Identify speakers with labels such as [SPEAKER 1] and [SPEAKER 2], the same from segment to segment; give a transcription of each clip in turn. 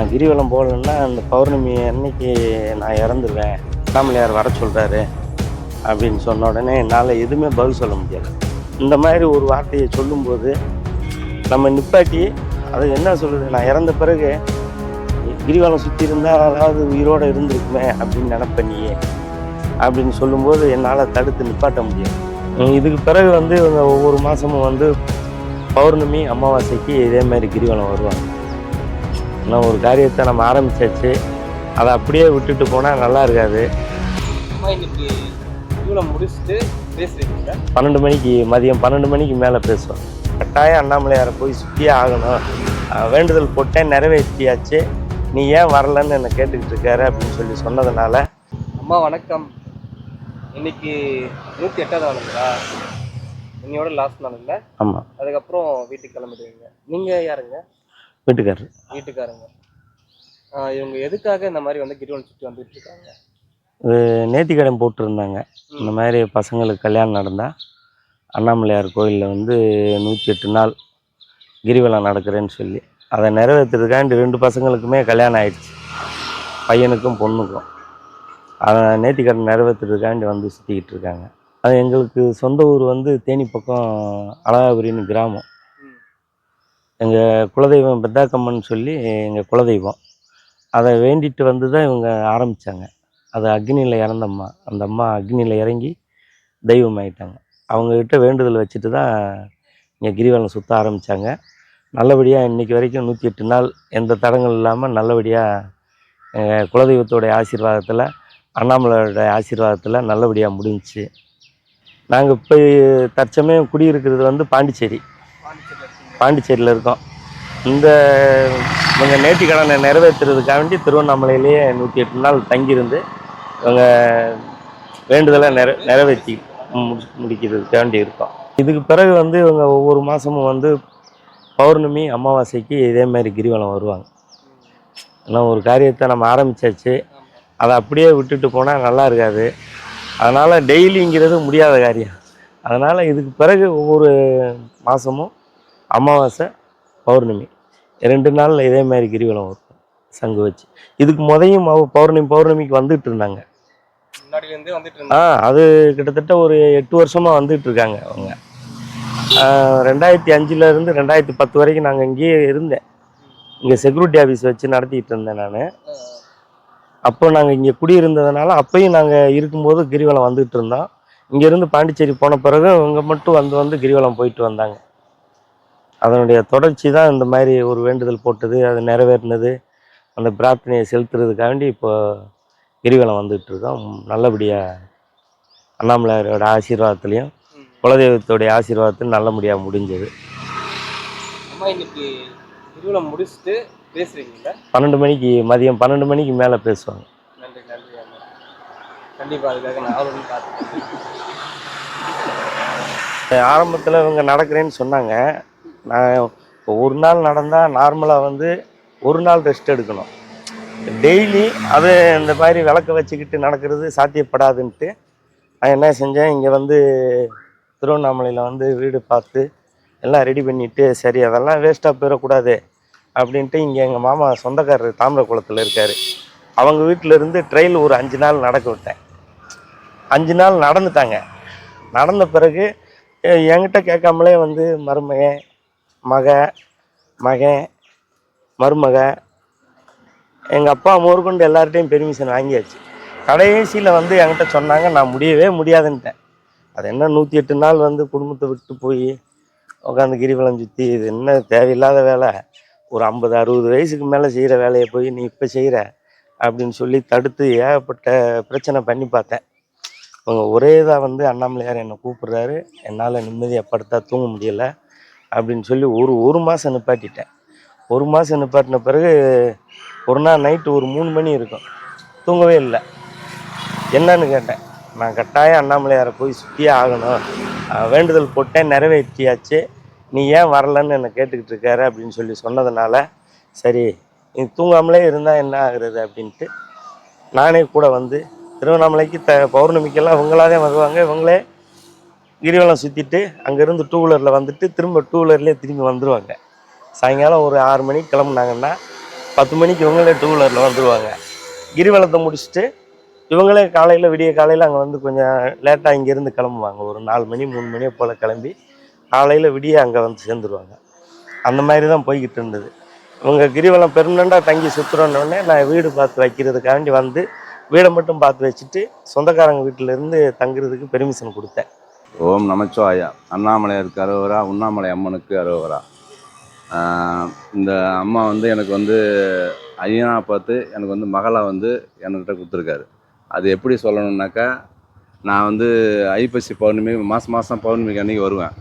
[SPEAKER 1] நான் கிரிவலம் போகலன்னா அந்த பௌர்ணமி அன்னைக்கு நான் இறந்துருவேன். ஃபேமிலியார் வர சொல்கிறாரு அப்படின்னு சொன்ன உடனே என்னால் எதுவுமே பதில் சொல்ல முடியாது இந்த மாதிரி ஒரு வார்த்தையை சொல்லும்போது நம்ம நிப்பாட்டி அது என்ன சொல்லுது நான் இறந்த பிறகு கிரிவலம் சுற்றி இருந்தால் அதாவது உயிரோடு இருந்திருக்குமே அப்படின்னு நினப்பண்ணியே அப்படின்னு சொல்லும்போது என்னால் தடுத்து நிப்பாட்ட முடியும் இதுக்கு பிறகு வந்து இவங்க ஒவ்வொரு மாதமும் வந்து பௌர்ணமி அமாவாசைக்கு இதே மாதிரி கிரிவலம் வருவாங்க. ஆனால் ஒரு காரியத்தை நம்ம ஆரம்பிச்சாச்சு. அதை அப்படியே விட்டுட்டு போனால் நல்லா இருக்காது.
[SPEAKER 2] அம்மா இன்னைக்கு முடிச்சுட்டு பேசுறீங்க
[SPEAKER 1] பன்னெண்டு மணிக்கு மதியம் பன்னெண்டு மணிக்கு மேலே பேசுவோம். கட்டாயம் அண்ணாமலையாரை போய் சுற்றியே ஆகணும். வேண்டுதல் போட்டேன் நிறைவேற்றியாச்சு. நீ ஏன் வரலன்னு என்னை கேட்டுக்கிட்டு இருக்காரு அப்படின்னு சொல்லி சொன்னதுனால.
[SPEAKER 2] அம்மா வணக்கம். இன்னைக்கு நூற்றி எட்டாவது நாளுங்களா இன்னையோட லாஸ்ட் நாள் இல்லை?
[SPEAKER 1] ஆமாம்
[SPEAKER 2] அதுக்கப்புறம் வீட்டுக்கு கிளம்பிடுவீங்க. நீங்கள் யாருங்க?
[SPEAKER 1] வீட்டுக்காரர்.
[SPEAKER 2] வீட்டுக்காரங்க. இவங்க எதுக்காக இந்த மாதிரி வந்து கிரிவலம் சுற்றி வந்துட்டு இருக்காங்க?
[SPEAKER 1] நேர்த்திக்கடன் போட்டிருந்தாங்க. இந்த மாதிரி பசங்களுக்கு கல்யாணம் நடந்தால் அண்ணாமலையார் கோயிலில் வந்து நூற்றி எட்டு நாள் கிரிவலம் நடக்கிறேன்னு சொல்லி அதை நிறைவேற்றுறதுக்காண்டி ரெண்டு பசங்களுக்குமே கல்யாணம் ஆயிடுச்சு. பையனுக்கும் பொண்ணுக்கும். அதை நேர்த்திக்கடன் நிறைவேற்றுறதுக்காண்டி வந்து சுற்றிக்கிட்டு இருக்காங்க. அது எங்களுக்கு சொந்த ஊர் வந்து தேனி பக்கம் அழகாபுரின்னு கிராமம். எங்கள் குலதெய்வம் பெத்தாக்கம்மன் சொல்லி எங்கள் குலதெய்வம். அதை வேண்டிட்டு வந்து தான் இவங்க ஆரம்பித்தாங்க அது அக்னியில் இறந்தம்மா அந்த அம்மா அக்னியில் இறங்கி தெய்வம் ஆகிட்டாங்க அவங்கக்கிட்ட வேண்டுதல் வச்சுட்டு தான் இங்கே கிரிவலம் சுற்ற ஆரம்பித்தாங்க நல்லபடியாக இன்றைக்கி வரைக்கும் நூற்றி எட்டு நாள் எந்த தடங்கள் இல்லாமல் நல்லபடியாக எங்கள் குலதெய்வத்தோடைய ஆசீர்வாதத்தில் அண்ணாமலையோட ஆசீர்வாதத்தில் நல்லபடியாக முடிஞ்சிச்சு. நாங்கள் இப்போ தற்சமயம் குடியிருக்கிறது வந்து பாண்டிச்சேரி.
[SPEAKER 2] பாண்டிச்சேரியில்
[SPEAKER 1] இருக்கோம். இந்த இவங்க நேற்று கடனை நிறைவேற்றுறதுக்காண்டி திருவண்ணாமலையிலேயே நூற்றி எட்டு நாள் தங்கியிருந்து இவங்க வேண்டுதலை நிற நிறைவேற்றி முடி முடிக்கிறதுக்காண்டி இருக்கோம். இதுக்கு பிறகு வந்து இவங்க ஒவ்வொரு மாதமும் வந்து பௌர்ணமி அமாவாசைக்கு இதே மாதிரி கிரிவலம் வருவாங்க. ஆனால் ஒரு காரியத்தை நம்ம ஆரம்பித்தாச்சு அதை அப்படியே விட்டுட்டு போனால் நல்லா இருக்காது. அதனால் டெய்லிங்கிறது முடியாத காரியம். அதனால் இதுக்கு பிறகு ஒவ்வொரு மாதமும் அமாவாசை பௌர்ணமி. ரெண்டு நாளில் இதே மாதிரி கிரிவலம் வரும் சங்கு வச்சு. இதுக்கு முதையும் பௌர்ணமி பௌர்ணமிக்கு வந்துட்டு இருந்தாங்க. ஆ அது கிட்டத்தட்ட ஒரு எட்டு வருஷமாக வந்துட்டு இருக்காங்க அவங்க. ரெண்டாயிரத்தி அஞ்சுல இருந்து ரெண்டாயிரத்தி பத்து வரைக்கும் நாங்கள் இங்கேயே இருந்தேன். இங்கே செக்யூரிட்டி ஆஃபீஸ் வச்சு நடத்திட்டு இருந்தேன் நான். அப்போ நாங்கள் இங்கே குடியிருந்ததுனால அப்பயும் நாங்கள் இருக்கும்போது கிரிவலம் வந்துட்டு இருந்தோம். இங்கேருந்து பாண்டிச்சேரி போன பிறகு இவங்க மட்டும் வந்து வந்து கிரிவலம் போயிட்டு வந்தாங்க. அதனுடைய தொடர்ச்சி தான் இந்த மாதிரி ஒரு வேண்டுதல் போட்டது அது நிறைவேறினது. அந்த பிரார்த்தனையை செலுத்துறதுக்காண்டி இப்போ கிரிவலம் வந்துட்டு இருக்கோம். நல்லபடியாக அண்ணாமலையாரோட ஆசீர்வாதத்துலேயும். குலதெய்வத்தோடைய ஆசீர்வாதத்தில் நல்லபடியாக முடிஞ்சது.
[SPEAKER 2] அம்மா இன்னைக்கு கிரிவலம் முடிச்சுட்டு பேசுறீங்களா?
[SPEAKER 1] பன்னெண்டு மணிக்கு மதியம் பன்னெண்டு மணிக்கு மேலே பேசுவாங்க.
[SPEAKER 2] நன்றி நன்றி கண்டிப்பாக அதுக்காக நான் ஆர்வம் காத்துக்கிறேன்
[SPEAKER 1] ஆரம்பத்தில் இவங்க நடக்கிறேன்னு சொன்னாங்க. நான் இப்போ ஒரு நாள் நடந்தால் நார்மலாக வந்து ஒரு நாள் ரெஸ்ட் எடுக்கணும். டெய்லி அது இந்த மாதிரி விளக்க வச்சுக்கிட்டு நடக்கிறது சாத்தியப்படாதுன்ட்டு நான் என்ன செஞ்சேன் இங்கே வந்து திருவண்ணாமலையில் வந்து வீடு பார்த்து எல்லாம் ரெடி பண்ணிவிட்டு சரி அதெல்லாம் வேஸ்ட்டாக போயிடக்கூடாது அப்படின்ட்டு இங்கே எங்கள் மாமா சொந்தக்காரர் தாமிரகுளத்தில் இருக்கார். அவங்க வீட்டிலேருந்து ட்ரெயில் ஒரு அஞ்சு நாள் நடக்க விட்டேன். அஞ்சு நாள் நடந்துட்டாங்க. நடந்த பிறகு என்கிட்ட கேட்காமலே வந்து மருமகன் மக மகன் மருமக எங்கள் அப்பா முதற்கொண்டு எல்லார்ட்டையும் பெர்மிஷன் வாங்கியாச்சு. கடைசியில் வந்து என்கிட்ட சொன்னாங்க நான் முடியவே முடியாதுன்ட்டேன். அது என்ன நூற்றி எட்டு நாள் வந்து குடும்பத்தை விட்டு போய் உட்காந்து கிரிவலம் சுற்றி இது என்ன தேவையில்லாத வேலை? ஒரு ஐம்பது அறுபது வயசுக்கு மேலே செய்கிற வேலையை போய் நீ இப்போ செய்கிற அப்படின்னு சொல்லி தடுத்து ஏகப்பட்ட பிரச்சனை பண்ணி பார்த்தேன். அவங்க ஒரே இதாக வந்து அண்ணாமலையார் என்னை கூப்பிட்றாரு. என்னால் நிம்மதியாக படுத்தா தூங்க முடியலை. அப்படின்னு சொல்லி ஒரு ஒரு மாதம் நிப்பாட்டிட்டேன். ஒரு மாதம் நிப்பாட்டின பிறகு ஒரு நாள் நைட்டு ஒரு மூணு மணி இருக்கும். தூங்கவே இல்லை. என்னன்னு கேட்டேன். நான் கட்டாயம் அண்ணாமலையாரை போய் சுற்றியே ஆகணும். வேண்டுதல் போட்டேன் நிறைவேற்றியாச்சு. நீ ஏன் வரலன்னு என்னை கேட்டுக்கிட்டு இருக்காரு அப்படின்னு சொல்லி சொன்னதுனால சரி நீ தூங்காமலே இருந்தால் என்ன ஆகுறது அப்படின்ட்டு நானே கூட வந்து திருவண்ணாமலைக்கு த பௌர்ணமிக்கெல்லாம் இவங்களாவே வருவாங்க. இவங்களே கிரிவலம் சுற்றிட்டு அங்கேருந்து டூ வீலரில் வந்துட்டு திரும்ப டூ வீலர்லேயே திரும்பி வந்துடுவாங்க சாயங்காலம் ஒரு ஆறு மணிக்கு கிளம்புனாங்கன்னா பத்து மணிக்கு இவங்களே டூ வீலரில் வந்துடுவாங்க கிரிவலத்தை முடிச்சுட்டு இவங்களே காலையில் விடிய காலையில் அங்கே வந்து கொஞ்சம் லேட்டாக இங்கேருந்து கிளம்புவாங்க. ஒரு நாலு மணி மூணு மணியை போல் கிளம்பி காலையில் விடிய அங்கே வந்து சேர்ந்துருவாங்க. அந்த மாதிரி தான் போய்கிட்டு இருந்தது. இவங்க கிரிவலம் பெர்மனெண்ட்டாக தங்கி சுற்றுறோன்னொடனே நான் வீடு பார்த்து வைக்கிறதுக்காண்டி வந்து வீடை மட்டும் பார்த்து வச்சுட்டு சொந்தக்காரங்க வீட்டிலேருந்து தங்குறதுக்கு பெர்மிஷன் கொடுத்தேன்.
[SPEAKER 3] ஓம் நமச்சிவாயா. அண்ணாமலையாருக்கு அரோவரா உண்ணாமலை அம்மனுக்கு அரோவரா இந்த அம்மா வந்து எனக்கு வந்து ஐயனா பார்த்து எனக்கு வந்து மகளை வந்து என்கிட்ட கொடுத்துருக்காரு. அது எப்படி சொல்லணுன்னாக்கா நான் வந்து ஐப்பசி பௌர்ணமி மாதம் மாதம் பௌர்ணமிக்கு அன்றைக்கி வருவேன்.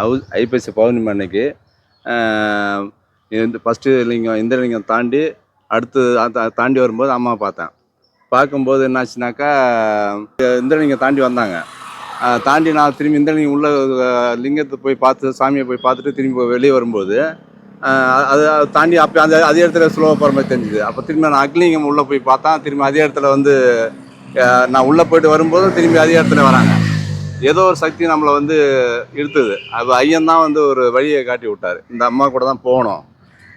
[SPEAKER 3] அவு ஐப்பசி பௌர்ணமி அன்னைக்கு இந்த ஃபஸ்ட்டு லிங்கம் இந்திரலிங்கம் தாண்டி அடுத்து தாண்டி வரும்போது அம்மா பார்த்தேன். பார்க்கும்போது என்னாச்சுனாக்கா இந்திரலிங்கம் தாண்டி வந்தாங்க. தாண்டி நான் திரும்பி இந்த உள்ள லிங்கத்தை போய் பார்த்து சாமியை போய் பார்த்துட்டு திரும்பி வெளியே வரும்போது அதை அது தாண்டி அப்போ அந்த அதே இடத்துல ஸ்லோவாக போகிற மாதிரி தெரிஞ்சுது. அப்போ திரும்பி நான் அக்லிங்கம் உள்ளே போய் பார்த்தா திரும்பி அதே இடத்துல வந்து நான் உள்ளே போயிட்டு வரும்போதும் திரும்பி அதே இடத்துல வராங்க. ஏதோ ஒரு சக்தி நம்மளை வந்து இழுத்துது. அது ஐயன் தான் வந்து ஒரு வழியை காட்டி விட்டார். இந்த அம்மா கூட தான் போகணும்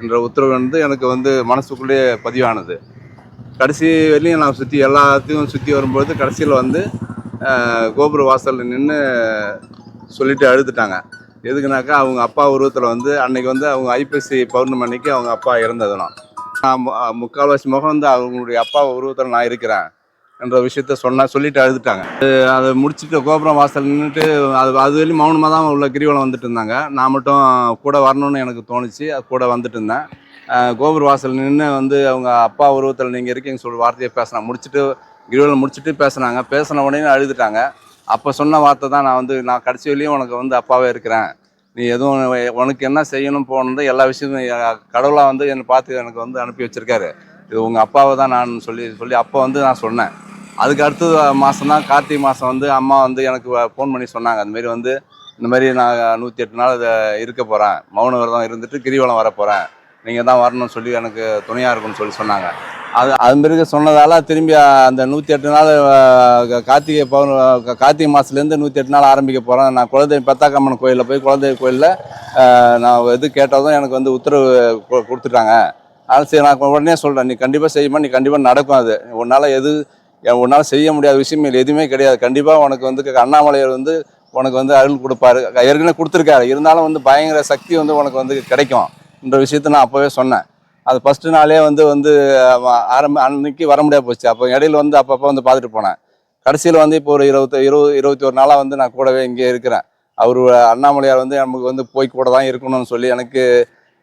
[SPEAKER 3] என்ற உத்தரவு வந்து எனக்கு வந்து மனசுக்குள்ளேயே பதிவானது. கடைசி வரையும் நான் சுற்றி எல்லாத்தையும் சுற்றி வரும்போது கடைசியில் வந்து கோபுர வாசலில் நின்று சொல்லிட்டு அழுதுட்டாங்க. எதுக்குனாக்கா அவங்க அப்பா உருவத்தில் வந்து அன்னைக்கு வந்து அவங்க ஐப்பசி பௌர்ணமி அன்னைக்கு அவங்க அப்பா இறந்ததுனா. நான் மு- முக்கால்வாசி முகம் வந்து அவங்களுடைய அப்பா உருவத்தில் நான் இருக்கிறேன் என்ற விஷயத்த சொன்னால் சொல்லிட்டு அழுதுட்டாங்க. அது அதை முடிச்சுட்டு கோபுரம் வாசல் நின்றுட்டு அது அது வரையும் மௌனமாக தான் உள்ள கிரிவலம் வந்துட்டு இருந்தாங்க. நான் மட்டும் கூட வரணும்னு எனக்கு தோணுச்சு அது கூட வந்துட்டு இருந்தேன். கோபுர வாசல் நின்று வந்து அவங்க அப்பா உருவத்தில் நீங்கள் இருக்கீங்கன்னு சொல்லி வார்த்தையை பேசினா முடிச்சுட்டு கிரிவலம் முடிச்சுட்டு பேசுனாங்க. பேசின உடனே அழுதுட்டாங்க. அப்போ சொன்ன வார்த்தை தான் நான் வந்து நான் கடைசி வரையும் உனக்கு வந்து அப்பாவே இருக்கிறேன். நீ எதுவும் உனக்கு என்ன செய்யணும் போகணுன்னு எல்லா விஷயமும் கடவுளாக வந்து என்னை பார்த்து எனக்கு வந்து அனுப்பி வச்சுருக்காரு. இது உங்கள் அப்பாவை தான் நான் சொல்லி சொல்லி அப்போ வந்து நான் சொன்னேன். அதுக்கு அடுத்த மாதம் தான் கார்த்திகை மாதம் வந்து அம்மா வந்து எனக்கு ஃபோன் பண்ணி சொன்னாங்க. அந்த வந்து இந்த மாதிரி நான் நூற்றி எட்டு நாள் இதை இருக்க போகிறேன் மௌன விரதம் இருந்துட்டு கிரிவலம் வர போகிறேன் நீங்கள் தான் வரணும்னு சொல்லி எனக்கு துணையாக இருக்கும்னு சொல்லி சொன்னாங்க. அது அது பிறகு சொன்னதால திரும்பி அந்த நூற்றி எட்டு நாள் கார்த்திகை பௌர்ண கார்த்திகை மாதத்துலேருந்து நூற்றி எட்டு நாள் ஆரம்பிக்க போகிறேன் நான் குலதெய்வம் பத்தாக்கம்மன் கோயிலில் போய் குலதெய்வ கோயிலில் நான் எது கேட்டதும் எனக்கு வந்து உத்தரவு கொடுத்துட்டாங்க. அதனால் சரி நான் உடனே சொல்கிறேன் நீ கண்டிப்பாக செய்யுமா நீ கண்டிப்பாக நடக்கும் அது. உன்னால் எது உன்னால் செய்ய முடியாத விஷயம் இல்லை எதுவுமே கிடையாது. கண்டிப்பாக உனக்கு வந்து அண்ணாமலையர் வந்து உனக்கு வந்து அருள் கொடுப்பாரு. ஏற்கனவே கொடுத்துருக்காரு. இருந்தாலும் வந்து பயங்கர சக்தி வந்து உனக்கு வந்து கிடைக்கும். என்ற விஷயத்த நான் அப்போவே சொன்னேன். அது ஃபஸ்ட்டு நாளே வந்து வந்து ஆரம்ப அன்னைக்கு வர முடியாது போச்சு. அப்போ இடையில வந்து அப்பப்போ வந்து பார்த்துட்டு போனேன். கடைசியில் வந்து இப்போ ஒரு இருபத்தி இருபது இருபத்தி ஒரு நாளாக வந்து நான் கூடவே இங்கே இருக்கிறேன். அவர் அண்ணாமலையார் வந்து நமக்கு வந்து போய் கூட தான் இருக்கணும்னு சொல்லி எனக்கு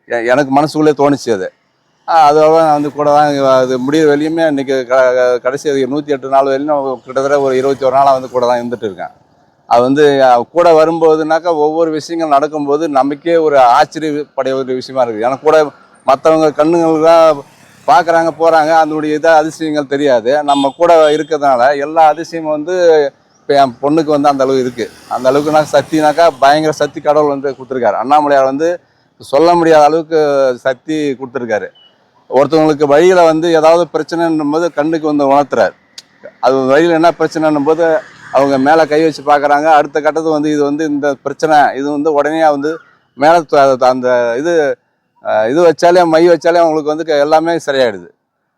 [SPEAKER 3] எ- எனக்கு மனசுக்குள்ளே தோணுச்சு அது. அதோட நான் வந்து கூட தான் அது முடிகிற வெளியுமே இன்னைக்கு க கடைசி நூற்றி எட்டு நாள் வரையும் நான் கிட்டத்தட்ட ஒரு இருபத்தி ஒரு நாளாக வந்து கூட தான் இருந்துட்டு இருக்கேன். அது வந்து கூட வரும்போதுனாக்கா ஒவ்வொரு விஷயங்கள் நடக்கும்போது நமக்கே ஒரு ஆச்சரியப்படைய ஒரு விஷயமா இருக்குது ஏன்னா கூட மற்றவங்க கண்ணுங்களுக்காக பார்க்குறாங்க போகிறாங்க அதனுடைய இதாக அதிசயங்கள் தெரியாது. நம்ம கூட இருக்கிறதுனால எல்லா அதிசயமும் வந்து இப்போ என் பொண்ணுக்கு வந்து அந்த அளவு இருக்குது அந்த அளவுக்கு நான் சக்தினாக்கா பயங்கர சக்தி கடவுள் வந்து கொடுத்துருக்காரு. அண்ணாமலையார் வந்து சொல்ல முடியாத அளவுக்கு சக்தி கொடுத்துருக்காரு. ஒருத்தவங்களுக்கு வழியில் வந்து ஏதாவது பிரச்சனைன்னும் போது கண்ணுக்கு வந்து உணர்த்துறாரு. அது வழியில் என்ன பிரச்சனைன்னும் போது அவங்க மேலே கை வச்சு பார்க்குறாங்க அடுத்த கட்டத்து வந்து இது வந்து இந்த பிரச்சனை இது வந்து உடனே வந்து மேலே அந்த இது இது வச்சாலே மை வச்சாலே அவங்களுக்கு வந்து க- எல்லாமே சரியாயிடுது.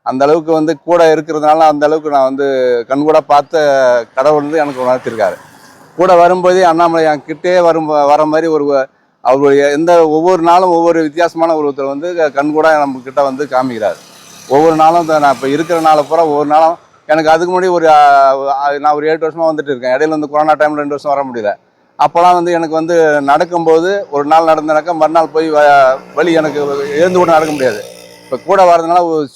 [SPEAKER 3] அந்த அளவுக்கு வந்து கூட இருக்கிறதுனால அந்த அளவுக்கு நான் வந்து கண்கூட பார்த்த கடவுள் வந்து எனக்கு உணர்த்திருக்காரு. கூட வரும்போதே அண்ணாமலை என் கிட்டே வரும் வர மாதிரி ஒரு அவருடைய எந்த ஒவ்வொரு நாளும் ஒவ்வொரு வித்தியாசமான உருவத்தில் வந்து கண்கூட நம்ம கிட்ட வந்து காமிக்கிறார். ஒவ்வொரு நாளும் இந்த நான் இப்போ இருக்கிற நாளை பூரா ஒவ்வொரு நாளும் எனக்கு அதுக்கு முன்னாடி ஒரு நான் ஒரு எட்டு வருஷமாக வந்துட்டு இருக்கேன். இடையில வந்து கொரோனா டைமில் ரெண்டு வருஷம் வர முடியல. அப்போலாம் வந்து எனக்கு வந்து நடக்கும்போது ஒரு நாள் நடந்தனாக்கா மறுநாள் போய் வ- வலி எனக்கு எழுந்து கூட நடக்க முடியாது. இப்போ கூட வரதுனால ஒரு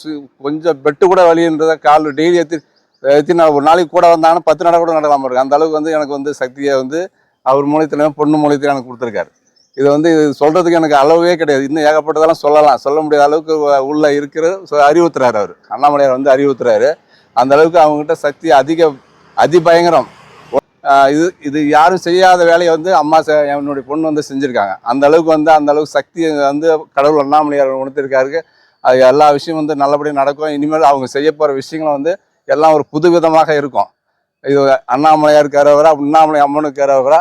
[SPEAKER 3] கொஞ்சம் பெட்டு கூட வலின்றத கால் டெய்லி ஏற்றி ஏற்றி ஒரு நாளைக்கு கூட வந்தாங்கன்னா பத்து நட கூட நடக்காமல் இருக்கு அந்த அளவுக்கு வந்து எனக்கு வந்து சக்தியை வந்து அவர் மூலியத்துலையும் பொண்ணு மூலியத்தில் எனக்கு கொடுத்துருக்காரு. இது வந்து இது சொல்கிறதுக்கு எனக்கு அளவே கிடையாது. இன்னும் ஏகப்பட்டதெல்லாம் சொல்லலாம். சொல்ல முடியாத அளவுக்கு உள்ளே உள்ள இருக்கிற அறிவுறுத்துறாரு அவர். அண்ணாமலையார் வந்து அறிவுறுத்துறாரு. அந்த அளவுக்கு அவங்ககிட்ட சக்தி அதிக அதிபயங்கரம். இது இது யாரும் செய்யாத வேலையை வந்து அம்மா செ- என்னுடைய பொண்ணு வந்து செஞ்சுருக்காங்க. அந்த அளவுக்கு வந்து அந்த அளவுக்கு சக்தி வந்து கடவுள் அண்ணாமலையார் உணர்த்திருக்காரு அது எல்லா விஷயம் வந்து நல்லபடியாக நடக்கும். இனிமேல் அவங்க செய்ய போகிற விஷயங்களும் வந்து எல்லாம் ஒரு புதுவிதமாக இருக்கும். இது அண்ணாமலையார் கரவரா உண்ணாமலை அம்மனுக்கு அரோவரா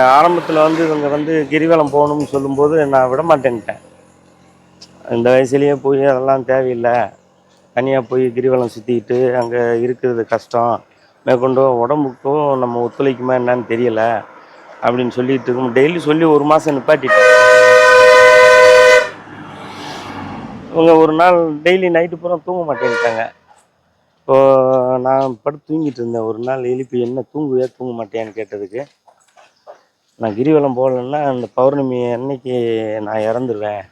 [SPEAKER 1] ஆரம்பத்தில் வந்து இவங்க வந்து கிரிவலம் போகணும்னு சொல்லும்போது நான் விட மாட்டேன்ட்டேன். இந்த வயசுலேயே போய் அதெல்லாம் தேவையில்லை. தனியாக போய் கிரிவலம் சுற்றிக்கிட்டு அங்கே இருக்கிறது கஷ்டம். மேற்கொண்டு உடம்புக்கும் நம்ம ஒத்துழைக்குமா என்னன்னு தெரியல அப்படின்னு சொல்லிட்டு இருக்கோம். டெய்லி சொல்லி ஒரு மாதம் நிப்பாட்டிட்டேன். இவங்க ஒரு நாள் டெய்லி நைட்டு பூரா தூங்க மாட்டேன்ட்டாங்க. இப்போ நான் படுத்து தூங்கிட்டு இருந்தேன். ஒரு நாள் எழுப்பி என்ன தூங்குவே தூங்க மாட்டேன்னு கேட்டதுக்கு நான் கிரிவலம் போகலன்னா அந்த பௌர்ணமி அன்னைக்கு நான் இறந்துருவேன்.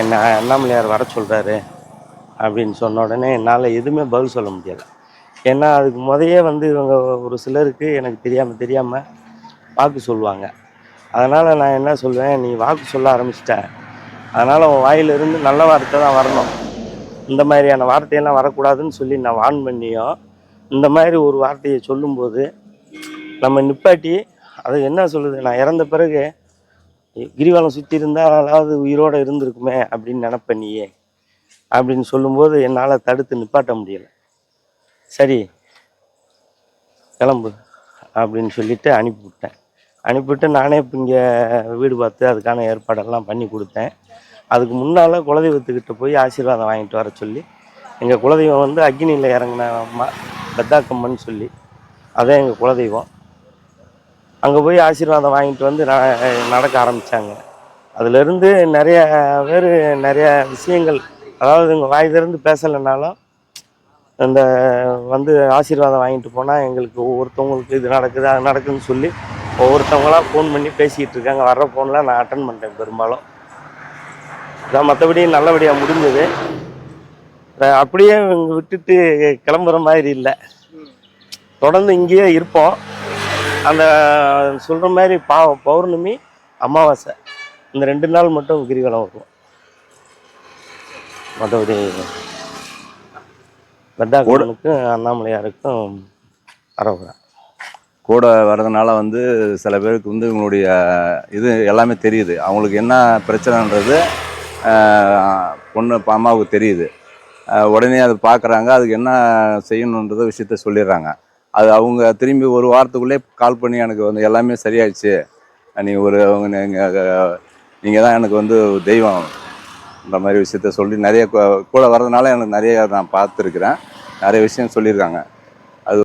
[SPEAKER 1] என்ன அண்ணாமலையார் வர சொல்கிறாரு அப்படின்னு சொன்ன உடனே என்னால் எதுவுமே பதில் சொல்ல முடியலை. ஏன்னா அதுக்கு முதையே வந்து இவங்க ஒரு சிலருக்கு எனக்கு தெரியாமல் தெரியாமல் வாக்கு சொல்லுவாங்க. அதனால் நான் என்ன சொல்வேன் நீ வாக்கு சொல்ல ஆரம்பிச்சிட்ட. அதனால் உன் வாயிலிருந்து நல்ல வார்த்தை தான் வரணும். இந்த மாதிரியான வார்த்தையெல்லாம் வரக்கூடாதுன்னு சொல்லி நான் வார்ன் பண்ணியும் இந்த மாதிரி ஒரு வார்த்தையை சொல்லும்போது நம்ம நிப்பாட்டி அது என்ன சொல்லுது? நான் இறந்த பிறகு கிரிவலம் சுற்றி இருந்தால் அதாவது உயிரோடு இருந்திருக்குமே அப்படின்னு நினப்பண்ணியே அப்படின்னு சொல்லும்போது என்னால் தடுத்து நிப்பாட்ட முடியலை. சரி கிளம்பு அப்படின்னு சொல்லிட்டு அனுப்பிவிட்டேன் அனுப்பிவிட்டு நானே இப்போ இங்கே வீடு பார்த்து அதுக்கான ஏற்பாடெல்லாம் பண்ணி கொடுத்தேன். அதுக்கு முன்னால் குலதெய்வத்துக்கிட்ட போய் ஆசீர்வாதம் வாங்கிட்டு வர சொல்லி எங்கள் குலதெய்வம் வந்து அக்னியில் இறங்கின அம்மா பெத்தாக்கம்மன் சொல்லி அதான் எங்கள் குலதெய்வம். அங்கே போய் ஆசீர்வாதம் வாங்கிட்டு வந்து நடக்க ஆரம்பித்தாங்க அதுலேருந்து நிறைய பேர் நிறைய விஷயங்கள் அதாவது இவங்க வாய் திறந்து பேசலைனாலும் அந்த வந்து ஆசீர்வாதம் வாங்கிட்டு போனால் எங்களுக்கு ஒவ்வொருத்தவங்களுக்கு இது நடக்குது அது நடக்குதுன்னு சொல்லி ஒவ்வொருத்தவங்களாம் ஃபோன் பண்ணி பேசிக்கிட்டு இருக்காங்க. வர்ற ஃபோனில் நான் அட்டன் பண்ணுறேன் பெரும்பாலும். இதான் மற்றபடி நல்லபடியாக முடிஞ்சது. அப்படியே இவங்க விட்டுட்டு கிளம்புற மாதிரி இல்லை. தொடர்ந்து இங்கேயே இருப்போம். அந்த சொல்கிற மாதிரி பா பௌர்ணமி அமாவாசை. இந்த ரெண்டு நாள் மட்டும் கிரிவலம் வருவோம். மற்றபடி பெத்தாக்கனுக்கும் அண்ணாமலையாருக்கும் அரோகரா
[SPEAKER 3] கூட வர்றதுனால வந்து சில பேருக்கு வந்து இவங்களுடைய இது எல்லாமே தெரியுது. அவங்களுக்கு என்ன பிரச்சனைன்றது பொண்ணு இப்ப அம்மாவுக்கு தெரியுது. உடனே அதை பார்க்குறாங்க அதுக்கு என்ன செய்யணுன்றத விஷயத்த சொல்லிடுறாங்க. அது அவங்க திரும்பி ஒரு வாரத்துக்குள்ளே கால் பண்ணி எனக்கு வந்து எல்லாமே சரியாயிடுச்சு. நீங்கள் ஒரு நீங்கள் நீங்கள் தான் எனக்கு வந்து தெய்வம். இந்த மாதிரி விஷயத்த சொல்லி நிறைய கூட வர்றதுனால எனக்கு நிறைய நான் பார்த்துருக்குறேன். நிறைய விஷயம் சொல்லியிருக்காங்க.